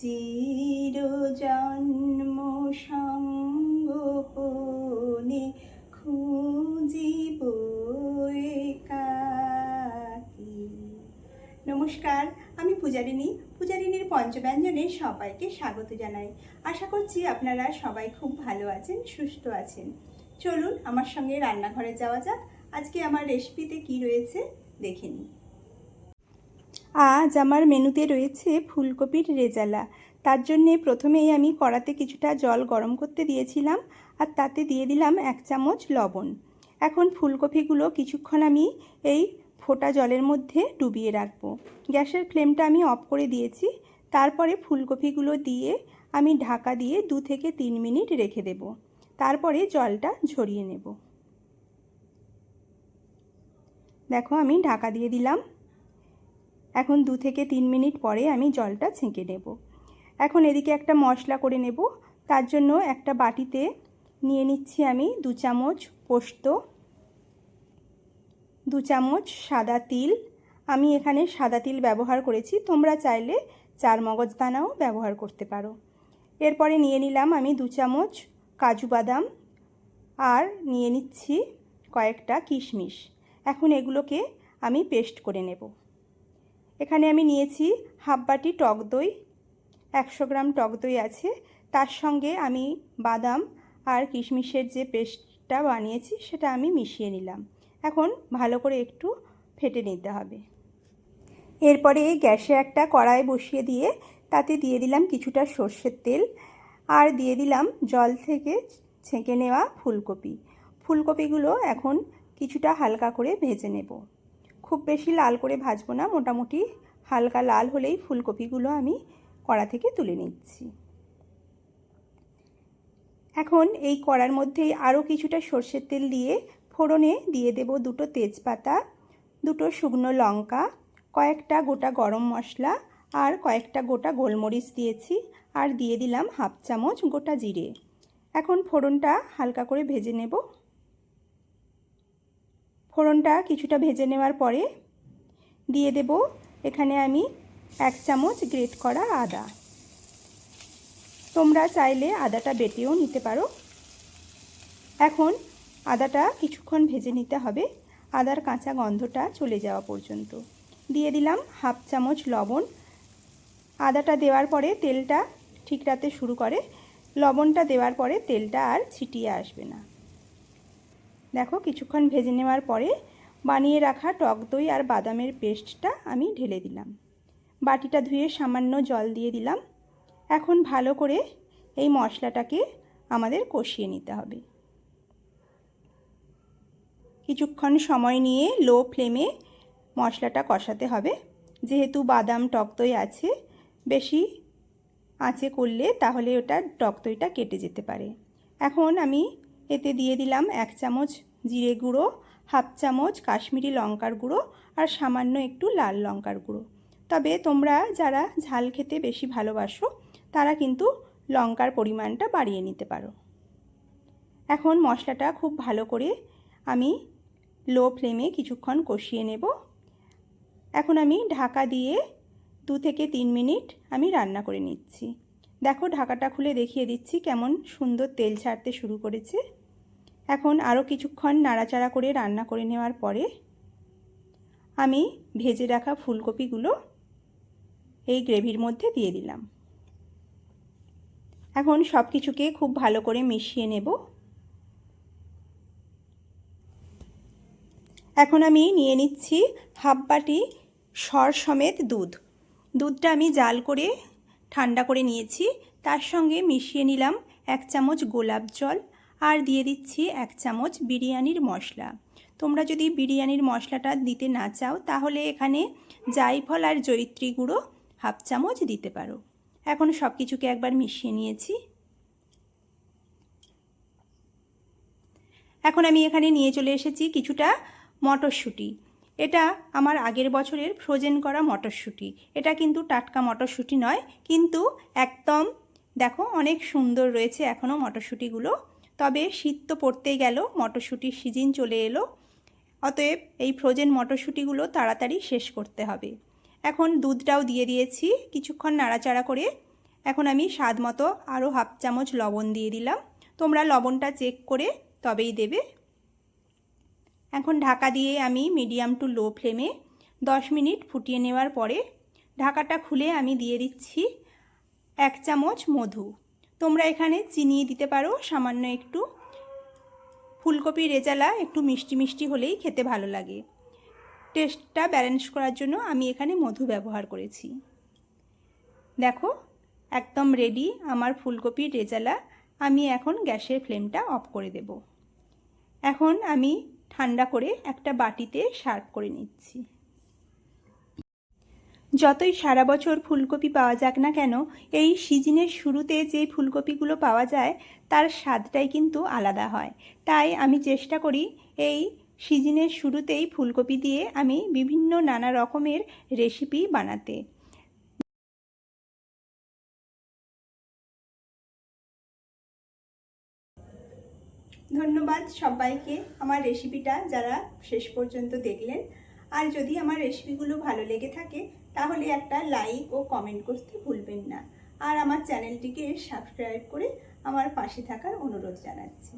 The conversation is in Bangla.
চির জন্ম সঙ্গপনে খুঁজিব নমস্কার, আমি পূজারিনী পূজারিনীর পঞ্চব্যঞ্জনে সবাইকে স্বাগত জানাই। আশা করছি আপনারা সবাই খুব ভালো আছেন, সুস্থ আছেন। চলুন, আমার সঙ্গে রান্নাঘরে যাওয়া যাক। আজকে আমার রেসিপিতে কি রয়েছে, দেখে নিই। আজ আমার মেনুতে রয়েছে ফুলকপির রেজালা। তার জন্যে প্রথমেই আমি কড়াতে কিছুটা জল গরম করতে দিয়েছিলাম আর তাতে দিয়ে দিলাম এক চামচ লবণ। এখন ফুলকপিগুলো কিছুক্ষণ আমি এই ফোটা জলের মধ্যে ডুবিয়ে রাখব। গ্যাসের ফ্লেমটা আমি অফ করে দিয়েছি। তারপরে ফুলকপিগুলো দিয়ে আমি ঢাকা দিয়ে দু থেকে তিন মিনিট রেখে দেব। তারপরে জলটা ঝরিয়ে নেব। দেখো আমি ঢাকা দিয়ে দিলাম। এখন দু থেকে তিন মিনিট পরে আমি জলটা ছেঁকে নেব। এখন এদিকে একটা মশলা করে নেব। তার জন্য একটা বাটিতে নিয়ে নিচ্ছি আমি দু চামচ পোস্ত, দু চামচ সাদা তিল। আমি এখানে সাদা তিল ব্যবহার করেছি। তোমরা চাইলে চার মগজ দানাও ব্যবহার করতে পারো। এরপরে নিয়ে নিলাম আমি দু চামচ কাজু বাদাম আর নিয়ে নিচ্ছি কয়েকটা কিশমিশ। এখন এগুলোকে আমি পেস্ট করে নেব। এখানে আমি নিয়েছি হাফ বাটি টক দই, একশো গ্রাম টক দই আছে। তার সঙ্গে আমি বাদাম আর কিশমিশের যে পেস্টটা বানিয়েছি সেটা আমি মিশিয়ে নিলাম। এখন ভালো করে একটু ফেটে নিতে হবে। এরপরে গ্যাসে একটা কড়াই বসিয়ে দিয়ে তাতে দিয়ে দিলাম কিছুটা সর্ষের তেল আর দিয়ে দিলাম জল থেকে ছেঁকে নেওয়া ফুলকপি। ফুলকপিগুলো এখন কিছুটা হালকা করে ভেজে নেব। খুব বেশি লাল করে ভাজবো না, মোটামুটি হালকা লাল হলেই ফুলকপিগুলো আমি কড়া থেকে তুলে নিচ্ছি। এখন এই কড়ার মধ্যেই আরও কিছুটা সর্ষের তেল দিয়ে ফোড়নে দিয়ে দেব দুটো তেজপাতা, দুটো শুকনো লঙ্কা, কয়েকটা গোটা গরম মশলা আর কয়েকটা গোটা গোলমরিচ দিয়েছি আর দিয়ে দিলাম হাফ চামচ গোটা জিরে। এখন ফোড়নটা হালকা করে ভেজে নেব। ফোড়নটা কিছুটা ভেজে নেওয়ার পরে দিয়ে দেব এখানে আমি এক চামচ গ্রেট করা আদা। তোমরা চাইলে আদাটা বেটেও নিতে পারো। এখন আদাটা কিছুক্ষণ ভেজে নিতে হবে। আদার কাঁচা গন্ধটা চলে যাওয়া পর্যন্ত। দিয়ে দিলাম হাফ চামচ লবণ। আদাটা দেওয়ার পরে তেলটা ঠিকরাতে শুরু করে। লবণটা দেওয়ার পরে তেলটা আর ছিটিয়ে আসবে না। দেখো কিছুক্ষণ ভেজে নেওয়ার পরে বানিয়ে রাখা টক দই আর বাদামের পেস্টটা আমি ঢেলে দিলাম। বাটিটা ধুয়ে সামান্য জল দিয়ে দিলাম। এখন ভালো করে এই মশলাটাকে আমাদের কষিয়ে নিতে হবে। কিছুক্ষণ সময় নিয়ে লো ফ্লেমে মশলাটা কষাতে হবে। যেহেতু বাদাম, টক দই আছে, বেশি আঁচে করলে তাহলে ওটা টক দইটা কেটে যেতে পারে। এখন আমি এতে দিয়ে দিলাম এক চামচ জিরে গুঁড়ো, হাফ চামচ কাশ্মীরি লঙ্কার গুঁড়ো আর সামান্য একটু লাল লঙ্কার গুঁড়ো। তবে তোমরা যারা ঝাল খেতে বেশি ভালোবাসো, তারা কিন্তু লঙ্কার পরিমাণটা বাড়িয়ে নিতে পারো। এখন মশলাটা খুব ভালো করে আমি লো ফ্লেমে কিছুক্ষণ কষিয়ে নেব। এখন আমি ঢাকা দিয়ে দু থেকে তিন মিনিট আমি রান্না করে নিচ্ছি। দেখো ঢাকাটা খুলে দেখিয়ে দিচ্ছি কেমন সুন্দর তেল ছাড়তে শুরু করেছে। এখন আরও কিছুক্ষণ নাড়াচাড়া করে রান্না করে নেওয়ার পরে আমি ভেজে রাখা ফুলকপিগুলো এই গ্রেভির মধ্যে দিয়ে দিলাম। এখন সব কিছুকে খুব ভালো করে মিশিয়ে নেব। এখন আমি নিয়ে নিচ্ছি হাফ বাটি সর সমেত দুধ। দুধটা আমি জাল করে ঠান্ডা করে নিয়েছি। তার সঙ্গে মিশিয়ে নিলাম এক চামচ গোলাপ জল। আর দিয়ে দিচ্ছি এক চামচ বিরিয়ানির মশলা। তোমরা যদি বিরিয়ানির মশলাটা দিতে না চাও, তাহলে এখানে জাইফল আর জৈত্রী গুঁড়ো হাফ চামচ দিতে পারো। এখন সব কিছুকে একবার মিশিয়ে নিয়েছি। এখন আমি এখানে নিয়ে চলে এসেছি কিছুটা মটরশুঁটি। এটা আমার আগের বছরের ফ্রোজেন করা মটরশুঁটি। এটা কিন্তু টাটকা মটরশুঁটি নয়, কিন্তু একদম, দেখো, অনেক সুন্দর রয়েছে এখনও মটরশুঁটিগুলো। তবে শীত তো পড়তেই গেল, মটরশুঁটির সিজন চলে এলো। অতএব এই ফ্রোজেন মটরশুঁটিগুলো তাড়াতাড়ি শেষ করতে হবে। এখন দুধটাও দিয়ে দিয়েছি, কিছুক্ষণ নাড়াচাড়া করে। এখন আমি স্বাদ মতো আরও হাফ চামচ লবণ দিয়ে দিলাম। তোমরা লবণটা চেক করে তবেই দেবে। এখন ঢাকা দিয়ে আমি মিডিয়াম টু লো ফ্লেমে দশ মিনিট ফুটিয়ে নেওয়ার পরে ঢাকাটা খুলে আমি দিয়ে দিচ্ছি এক চামচ মধু। তোমরা এখানে চিনি দিতে পারো, সামান্য একটু। ফুলকপি রেজালা একটু মিষ্টি মিষ্টি হলেই খেতে ভালো লাগে। টেস্টটা ব্যালেন্স করার জন্য আমি এখানে মধু ব্যবহার করেছি। দেখো, একদম রেডি আমার ফুলকপির রেজালা। আমি এখন গ্যাসের ফ্লেমটা অফ করে দেব। এখন আমি ঠান্ডা করে একটা বাটিতে সার্ভ করে নিচ্ছি। যতই সারা বছর ফুলকপি পাওয়া যাক না কেন, এই সিজনের শুরুতে যে ফুলকপিগুলো পাওয়া যায়, তার স্বাদটাই কিন্তু আলাদা হয়। তাই আমি চেষ্টা করি এই সিজনের শুরুতেই ফুলকপি দিয়ে আমি বিভিন্ন নানা রকমের রেসিপি বানাতে। ধন্যবাদ সবাইকে আমার রেসিপিটা যারা শেষ পর্যন্ত দেখলেন। আর যদি আমার রেসিপিগুলো ভালো লেগে থাকে তাহলে একটা লাইক ও কমেন্ট করতে ভুলবেন না। আর আমার চ্যানেলটিকে সাবস্ক্রাইব করে আমার পাশে থাকার অনুরোধ জানাচ্ছি।